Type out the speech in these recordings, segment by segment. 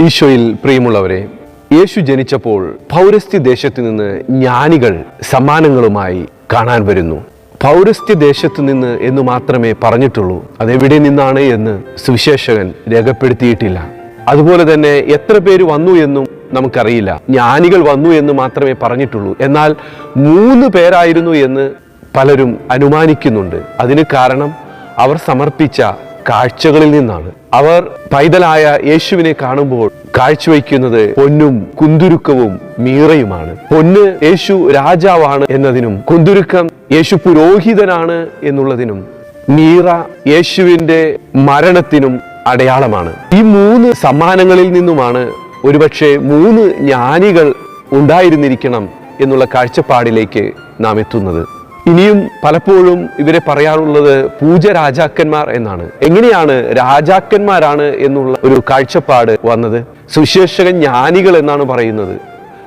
ഈശോയിൽ പ്രിയമുള്ളവരെ യേശു ജനിച്ചപ്പോൾ പൗരസ്ത്യ ദേശത്തു നിന്ന് ജ്ഞാനികൾ സമ്മാനങ്ങളുമായി കാണാൻ വരുന്നു. പൗരസ്ത്യ ദേശത്തു നിന്ന് എന്ന് മാത്രമേ പറഞ്ഞിട്ടുള്ളൂ. അതെവിടെ നിന്നാണ് എന്ന് സുവിശേഷകൻ രേഖപ്പെടുത്തിയിട്ടില്ല. അതുപോലെ തന്നെ എത്ര പേര് വന്നു എന്നും നമുക്കറിയില്ല. ജ്ഞാനികൾ വന്നു എന്ന് മാത്രമേ പറഞ്ഞിട്ടുള്ളൂ. എന്നാൽ മൂന്ന് പേരായിരുന്നു എന്ന് പലരും അനുമാനിക്കുന്നുണ്ട്. അതിന് കാരണം അവർ സമർപ്പിച്ച കാഴ്ചകളിൽ നിന്നാണ്. അവർ പൈതലായ യേശുവിനെ കാണുമ്പോൾ കാഴ്ചവെക്കുന്നത് പൊന്നും കുന്തുരുക്കവും മീറയുമാണ്. പൊന്ന് യേശു രാജാവാണ് എന്നതിനും കുന്തുരുക്കം യേശു പുരോഹിതനാണ് എന്നുള്ളതിനും മീറ യേശുവിന്റെ മരണത്തിനും അടയാളമാണ്. ഈ മൂന്ന് സമ്മാനങ്ങളിൽ നിന്നുമാണ് ഒരുപക്ഷെ മൂന്ന് ജ്ഞാനികൾ ഉണ്ടായിരുന്നിരിക്കണം എന്നുള്ള കാഴ്ചപ്പാടിലേക്ക് നാം എത്തുന്നത് ഇനിയും പലപ്പോഴും ഇവരെ പറയാറുള്ളത് പൂജ രാജാക്കന്മാർ എന്നാണ്. എങ്ങനെയാണ് രാജാക്കന്മാരാണ് എന്നുള്ള ഒരു കാഴ്ചപ്പാട് വന്നത്? സുവിശേഷകൻ ജ്ഞാനികൾ എന്നാണ് പറയുന്നത്.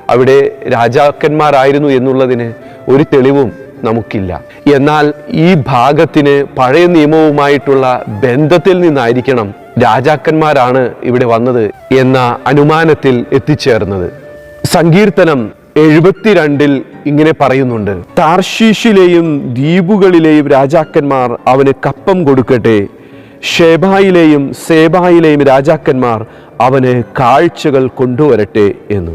അവിടെ രാജാക്കന്മാരായിരുന്നു എന്നുള്ളതിന് ഒരു തെളിവും നമുക്കില്ല. എന്നാൽ ഈ ഭാഗത്തിന് പഴയ നിയമവുമായിട്ടുള്ള ബന്ധത്തിൽ നിന്നായിരിക്കണം രാജാക്കന്മാരാണ് ഇവിടെ വന്നത് എന്ന അനുമാനത്തിൽ എത്തിച്ചേർന്നത്. സങ്കീർത്തനം എഴുപത്തിരണ്ടിൽ ഇങ്ങനെ പറയുന്നുണ്ട് താർഷീഷിലെയും ദ്വീപുകളിലെയും രാജാക്കന്മാർ അവന് കപ്പം കൊടുക്കട്ടെ. ഷേബായിലെയും സേബായിലെയും രാജാക്കന്മാർ അവന് കാഴ്ചകൾ കൊണ്ടുവരട്ടെ എന്ന്.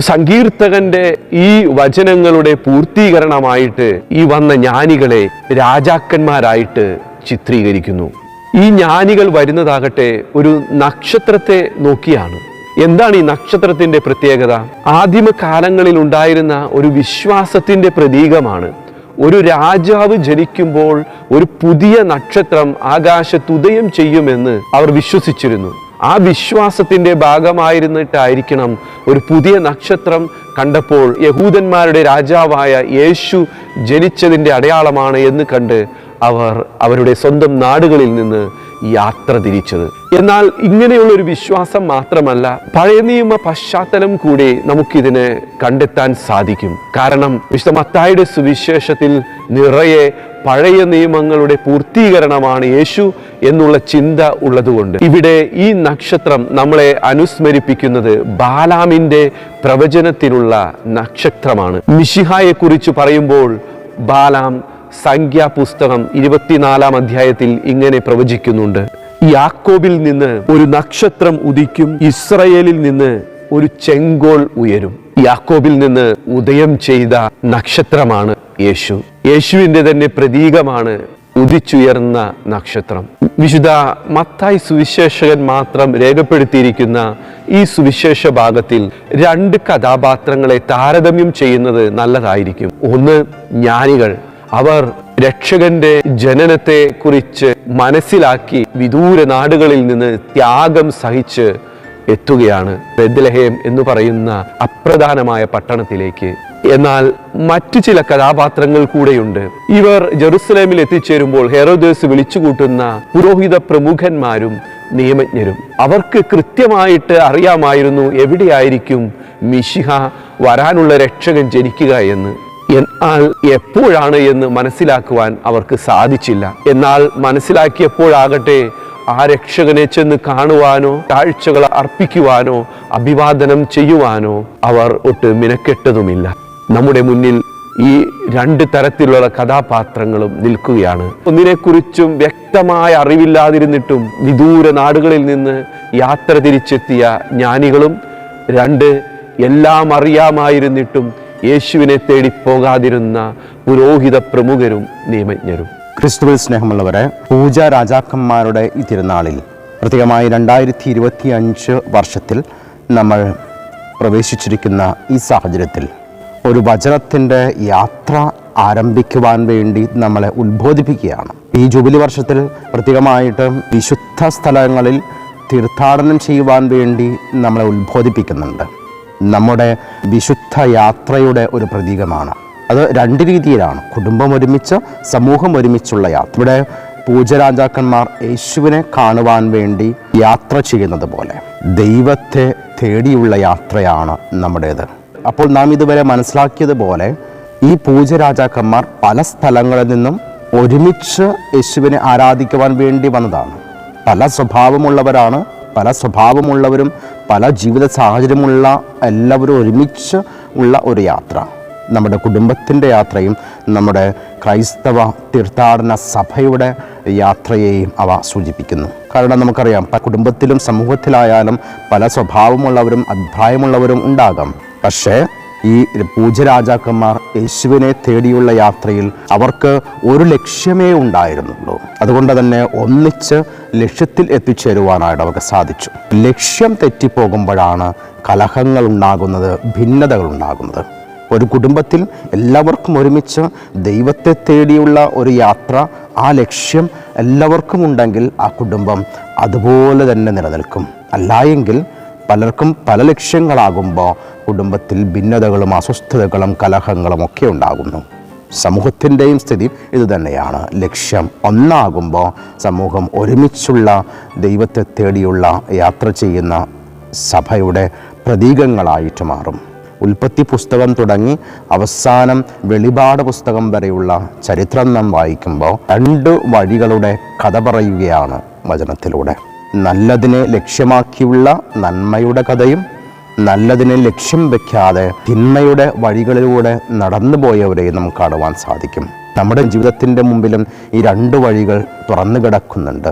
സങ്കീർത്തകന്റെ ഈ വചനങ്ങളുടെ പൂർത്തീകരണമായിട്ട് ഈ വന്ന ജ്ഞാനികളെ രാജാക്കന്മാരായിട്ട് ചിത്രീകരിക്കുന്നു. ഈ ജ്ഞാനികൾ വരുന്നതാകട്ടെ ഒരു നക്ഷത്രത്തെ നോക്കിയാണ്. എന്താണ് ഈ നക്ഷത്രത്തിന്റെ പ്രത്യേകത? ആദിമ കാലങ്ങളിൽ ഉണ്ടായിരുന്ന ഒരു വിശ്വാസത്തിന്റെ പ്രതീകമാണ്. ഒരു രാജാവ് ജനിക്കുമ്പോൾ ഒരു പുതിയ നക്ഷത്രം ആകാശത്ത് ഉദയം ചെയ്യുമെന്ന് അവർ വിശ്വസിച്ചിരുന്നു. ആ വിശ്വാസത്തിന്റെ ഭാഗമായിരുന്നിട്ടായിരിക്കണം ഒരു പുതിയ നക്ഷത്രം കണ്ടപ്പോൾ യഹൂദന്മാരുടെ രാജാവായ യേശു ജനിച്ചതിന്റെ അടയാളമാണ് എന്ന് കണ്ട് അവർ അവരുടെ സ്വന്തം നാടുകളിൽ നിന്ന് യാത്ര തിരിച്ചത്. എന്നാൽ ഇങ്ങനെയുള്ള ഒരു വിശ്വാസം മാത്രമല്ല പഴയ നിയമ പശ്ചാത്തലം കൂടി നമുക്കിതിനെ കണ്ടെത്താൻ സാധിക്കും. കാരണം വിശുദ്ധ മത്തായുടെ സുവിശേഷത്തിൽ നിറയെ പഴയ നിയമങ്ങളുടെ പൂർത്തീകരണമാണ് യേശു എന്നുള്ള ചിന്ത ഉള്ളതുകൊണ്ട്. ഇവിടെ ഈ നക്ഷത്രം നമ്മളെ അനുസ്മരിപ്പിക്കുന്നത് ബാലാമിന്റെ പ്രവചനത്തിലുള്ള നക്ഷത്രമാണ്. മിഷിഹായെ കുറിച്ച് പറയുമ്പോൾ ബാലാം സംഖ്യാപുസ്തകം ഇരുപത്തിനാലാം അധ്യായത്തിൽ ഇങ്ങനെ പ്രവചിക്കുന്നുണ്ട്. യാക്കോബിൽ നിന്ന് ഒരു നക്ഷത്രം ഉദിക്കും ഇസ്രയേലിൽ നിന്ന് ഒരു ചെങ്കോൾ ഉയരും. യാക്കോബിൽ നിന്ന് ഉദയം ചെയ്ത നക്ഷത്രമാണ് യേശു. യേശുവിന്റെ തന്നെ പ്രതീകമാണ് ഉദിച്ചുയർന്ന നക്ഷത്രം. വിശുദ്ധ മത്തായി സുവിശേഷകൻ മാത്രം രേഖപ്പെടുത്തിയിരിക്കുന്ന ഈ സുവിശേഷ ഭാഗത്തിൽ രണ്ട് കഥാപാത്രങ്ങളെ താരതമ്യം ചെയ്യുന്നത് നല്ലതായിരിക്കും. ഒന്ന് ജ്ഞാനികൾ അവർ രക്ഷകന്റെ ജനനത്തെ കുറിച്ച് മനസ്സിലാക്കി വിദൂര നാടുകളിൽ നിന്ന് ത്യാഗം സഹിച്ച് എത്തുകയാണ് ബെദ്ലഹേം എന്ന് പറയുന്ന അപ്രധാനമായ പട്ടണത്തിലേക്ക്. എന്നാൽ മറ്റു ചില കഥാപാത്രങ്ങൾ കൂടെയുണ്ട്. ഇവർ ജെറുസലേമിൽ എത്തിച്ചേരുമ്പോൾ ഹെറോദേസ് വിളിച്ചുകൂട്ടുന്ന പുരോഹിത പ്രമുഖന്മാരും നിയമജ്ഞരും. അവർക്ക് കൃത്യമായിട്ട് അറിയാമായിരുന്നു എവിടെയായിരിക്കും മിശിഹ വരാനുള്ള രക്ഷകൻ ജനിക്കുക എന്ന്. എപ്പോഴാണ് എന്ന് മനസ്സിലാക്കുവാൻ അവർക്ക് സാധിച്ചില്ല. എന്നാൽ മനസ്സിലാക്കിയപ്പോഴാകട്ടെ ആ രക്ഷകനെ ചെന്ന് കാണുവാനോ കാഴ്ചകൾ അർപ്പിക്കുവാനോ അഭിവാദനം ചെയ്യുവാനോ അവർ ഒട്ട് മിനക്കെട്ടതുമില്ല. നമ്മുടെ മുന്നിൽ ഈ രണ്ട് തരത്തിലുള്ള കഥാപാത്രങ്ങളും നിൽക്കുകയാണ്. ഒന്നിനെക്കുറിച്ചും വ്യക്തമായ അറിവില്ലാതിരുന്നിട്ടും വിദൂര നാടുകളിൽ നിന്ന് യാത്ര തിരിച്ചെത്തിയ ജ്ഞാനികളും രണ്ട് എല്ലാം അറിയാമായിരുന്നിട്ടും യേശുവിനെ തേടി പോകാതിരുന്ന പുരോഹിത പ്രമുഖരും നിയമജ്ഞരും. ക്രിസ്തുവിൽ സ്നേഹമുള്ളവരെ പൂജ രാജാക്കന്മാരുടെ ഈ തിരുനാളിൽ പ്രത്യേകമായി രണ്ടായിരത്തി ഇരുപത്തി അഞ്ച് വർഷത്തിൽ നമ്മൾ പ്രവേശിച്ചിരിക്കുന്ന ഈ സാഹചര്യത്തിൽ ഒരു വചനത്തിന്റെ യാത്ര ആരംഭിക്കുവാൻ വേണ്ടി നമ്മളെ ഉത്ബോധിപ്പിക്കുകയാണ്. ഈ ജൂബിലി വർഷത്തിൽ പ്രത്യേകമായിട്ട് വിശുദ്ധ സ്ഥലങ്ങളിൽ തീർത്ഥാടനം ചെയ്യുവാൻ വേണ്ടി നമ്മളെ ഉത്ബോധിപ്പിക്കുന്നുണ്ട്. നമ്മുടെ വിശുദ്ധ യാത്രയുടെ ഒരു പ്രതീകമാണ്. അത് രണ്ട് രീതിയിലാണ്. കുടുംബം ഒരുമിച്ച് സമൂഹം ഒരുമിച്ചുള്ള യാത്ര. ഇവിടെ പൂജരാജാക്കന്മാർ യേശുവിനെ കാണുവാൻ വേണ്ടി യാത്ര ചെയ്യുന്നത് പോലെ. ദൈവത്തെ തേടിയുള്ള യാത്രയാണ് നമ്മുടേത്. അപ്പോൾ നാം ഇതുവരെ മനസ്സിലാക്കിയതുപോലെ ഈ പൂജരാജാക്കന്മാർ പല സ്ഥലങ്ങളിൽ നിന്നും ഒരുമിച്ച് യേശുവിനെ ആരാധിക്കുവാൻ വേണ്ടി വന്നതാണ്. പല സ്വഭാവമുള്ളവരാണ് പല സ്വഭാവമുള്ളവരും പല ജീവിത സാഹചര്യമുള്ള എല്ലാവരും ഒരുമിച്ച് ഉള്ള ഒരു യാത്ര. നമ്മുടെ കുടുംബത്തിന്റെ യാത്രയും നമ്മുടെ ക്രൈസ്തവ തീർത്ഥാടന സഭയുടെ യാത്രയെയും അവ സൂചിപ്പിക്കുന്നു. കാരണം നമുക്കറിയാം കുടുംബത്തിലും സമൂഹത്തിലായാലും പല സ്വഭാവമുള്ളവരും അഭിപ്രായമുള്ളവരും ഉണ്ടാകാം. പക്ഷേ ഈ പൂജരാജാക്കന്മാർ യേശുവിനെ തേടിയുള്ള യാത്രയിൽ അവർക്ക് ഒരു ലക്ഷ്യമേ ഉണ്ടായിരുന്നുള്ളൂ. അതുകൊണ്ട് തന്നെ ഒന്നിച്ച് ലക്ഷ്യത്തിൽ എത്തിച്ചേരുവാനായിട്ട് അവർക്ക് സാധിച്ചു. ലക്ഷ്യം തെറ്റിപ്പോകുമ്പോഴാണ് കലഹങ്ങൾ ഉണ്ടാകുന്നത് ഭിന്നതകൾ ഉണ്ടാകുന്നത്. ഒരു കുടുംബത്തിൽ എല്ലാവർക്കും ഒരുമിച്ച് ദൈവത്തെ തേടിയുള്ള ഒരു യാത്ര ആ ലക്ഷ്യം എല്ലാവർക്കും ഉണ്ടെങ്കിൽ ആ കുടുംബം അതുപോലെ തന്നെ നിലനിൽക്കും. അല്ലായെങ്കിൽ പലർക്കും പല ലക്ഷ്യങ്ങളാകുമ്പോൾ കുടുംബത്തിൽ ഭിന്നതകളും അസ്വസ്ഥതകളും കലഹങ്ങളും ഒക്കെ ഉണ്ടാകുന്നു. സമൂഹത്തിന്റെയും സ്ഥിതി ഇതുതന്നെയാണ്. ലക്ഷ്യം ഒന്നാകുമ്പോൾ സമൂഹം ഒരുമിച്ചുള്ള ദൈവത്തെ തേടിയുള്ള യാത്ര ചെയ്യുന്ന സഭയുടെ പ്രതീകങ്ങളായിട്ട് മാറും. ഉൽപ്പത്തി പുസ്തകം തുടങ്ങി അവസാനം വെളിപാട് പുസ്തകം വരെയുള്ള ചരിത്രം നാം വായിക്കുമ്പോൾ രണ്ട് വഴികളുടെ കഥ പറയുകയാണ് വചനത്തിലൂടെ. നല്ലതിനെ ലക്ഷ്യമാക്കിയുള്ള നന്മയുടെ കഥയും നല്ലതിനെ ലക്ഷ്യം വെക്കാതെ തിന്മയുടെ വഴികളിലൂടെ നടന്നു പോയവരെയും നമുക്ക് കാണുവാൻ സാധിക്കും. നമ്മുടെ ജീവിതത്തിന്റെ മുമ്പിലും ഈ രണ്ട് വഴികൾ തുറന്നു കിടക്കുന്നുണ്ട്.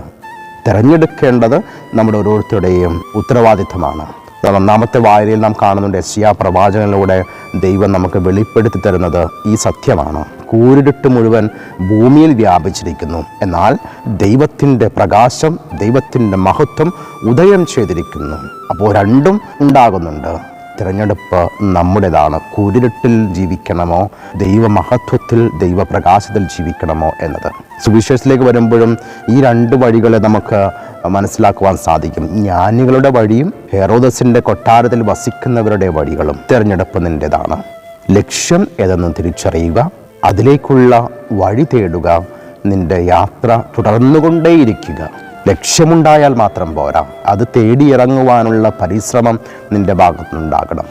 തിരഞ്ഞെടുക്കേണ്ടത് നമ്മുടെ ഓരോരുത്തരുടെയും ഉത്തരവാദിത്തമാണ്. ഒന്നാമത്തെ വായനയിൽ നാം കാണുന്നുണ്ട് എസ്യാ പ്രവാചകനിലൂടെ ദൈവം നമുക്ക് വെളിപ്പെടുത്തി തരുന്നത് ഈ സത്യമാണ്. കൂരിരുട്ട് മുഴുവൻ ഭൂമിയിൽ വ്യാപിച്ചിരിക്കുന്നു. എന്നാൽ ദൈവത്തിന്റെ പ്രകാശം ദൈവത്തിന്റെ മഹത്വം ഉദയം ചെയ്തിരിക്കുന്നു. അപ്പോൾ രണ്ടും ഉണ്ടാകുന്നുണ്ട്. തിരഞ്ഞെടുപ്പ് നമ്മുടേതാണ്. കുരുട്ടിൽ ജീവിക്കണമോ? ദൈവമഹത്വത്തിൽ ദൈവപ്രകാശത്തിൽ ജീവിക്കണമോ എന്നത്. സുവിശേഷത്തിലേക്ക് വരുമ്പോഴും ഈ രണ്ട് വഴികളെ നമുക്ക് മനസ്സിലാക്കുവാൻ സാധിക്കും. ജ്ഞാനികളുടെ വഴിയും ഹെറോദസിന്റെ കൊട്ടാരത്തിൽ വസിക്കുന്നവരുടെ വഴികളും തിരഞ്ഞെടുപ്പ് നിന്റെതാണ് ലക്ഷ്യം ഏതെന്ന് തിരിച്ചറിയുക അതിലേക്കുള്ള വഴി തേടുക നിന്റെ യാത്ര തുടർന്നുകൊണ്ടേയിരിക്കുക. ലക്ഷ്യമുണ്ടായാൽ മാത്രം പോരാ. അത് തേടിയിറങ്ങുവാനുള്ള പരിശ്രമം നിന്റെ ഭാഗത്തുനിന്നുണ്ടാകണം.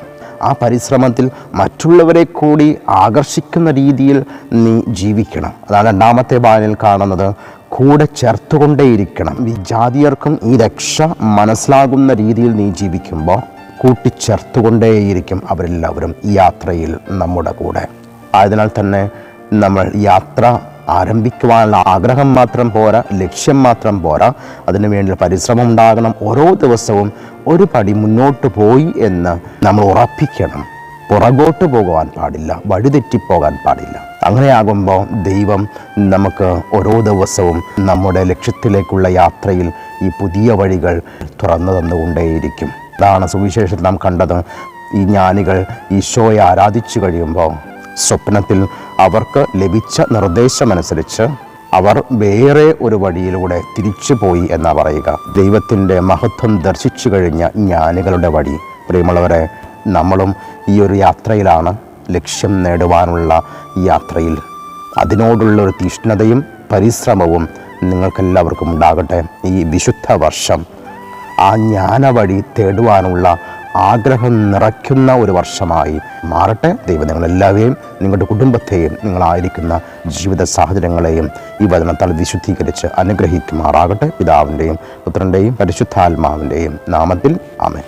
ആ പരിശ്രമത്തിൽ മറ്റുള്ളവരെ കൂടി ആകർഷിക്കുന്ന രീതിയിൽ നീ ജീവിക്കണം. അതാണ് രണ്ടാമത്തെ ബാലിൽ കാണുന്നത്. കൂടെ ചേർത്തുകൊണ്ടേയിരിക്കണം. ഈ ജാതിയർക്കും ഈ രക്ഷ മനസ്സിലാകുന്ന രീതിയിൽ നീ ജീവിക്കുമ്പോൾ കൂട്ടിച്ചേർത്തുകൊണ്ടേയിരിക്കും അവരെല്ലാവരും ഈ യാത്രയിൽ നമ്മുടെ കൂടെ. ആയതിനാൽ തന്നെ നമ്മൾ യാത്ര ആരംഭിക്കുവാനുള്ള ആഗ്രഹം മാത്രം പോരാ ലക്ഷ്യം മാത്രം പോരാ. അതിനു വേണ്ടിയുള്ള പരിശ്രമം ഉണ്ടാകണം. ഓരോ ദിവസവും ഒരു പടി മുന്നോട്ട് പോയി എന്ന് നമ്മൾ ഉറപ്പിക്കണം. പുറകോട്ട് പോകുവാൻ പാടില്ല വഴിതെറ്റിപ്പോകാൻ പാടില്ല. അങ്ങനെയാകുമ്പോൾ ദൈവം നമുക്ക് ഓരോ ദിവസവും നമ്മുടെ ലക്ഷ്യത്തിലേക്കുള്ള യാത്രയിൽ ഈ പുതിയ വഴികൾ തുറന്നു തന്നുകൊണ്ടേയിരിക്കും. അതാണ് സുവിശേഷത്തിൽ നാം കണ്ടത്. ഈ ജ്ഞാനികൾ ഈശോയെ ആരാധിച്ചു കഴിയുമ്പോൾ സ്വപ്നത്തിൽ അവർക്ക് ലഭിച്ച നിർദ്ദേശമനുസരിച്ച് അവർ വേറെ ഒരു വഴിയിലൂടെ തിരിച്ചുപോയി എന്നാ പറയുക. ദൈവത്തിന്റെ മഹത്വം ദർശിച്ചു കഴിഞ്ഞ ജ്ഞാനികളുടെ വഴി. പ്രിയമുള്ളവരെ നമ്മളും ഈ ഒരു യാത്രയിലാണ് ലക്ഷ്യം നേടുവാനുള്ള യാത്രയിൽ. അതിനോടുള്ള ഒരു തീഷ്ണതയും പരിശ്രമവും നിങ്ങൾക്കെല്ലാവർക്കും ഉണ്ടാകട്ടെ. ഈ വിശുദ്ധ വർഷം ആ ജ്ഞാന വഴി തേടുവാനുള്ള ആഗ്രഹം നിറയ്ക്കുന്ന ഒരു വർഷമായി മാറട്ടെ. ദൈവം നിങ്ങളെല്ലാവരെയും നിങ്ങളുടെ കുടുംബത്തെയും നിങ്ങളായിരിക്കുന്ന ജീവിത സാഹചര്യങ്ങളെയും ഈ വചനത്താൽ വിശുദ്ധീകരിച്ച് അനുഗ്രഹിക്കുമാറാകട്ടെ. പിതാവിന്റെയും പുത്രന്റെയും പരിശുദ്ധാത്മാവിന്റെയും നാമത്തിൽ. ആമേ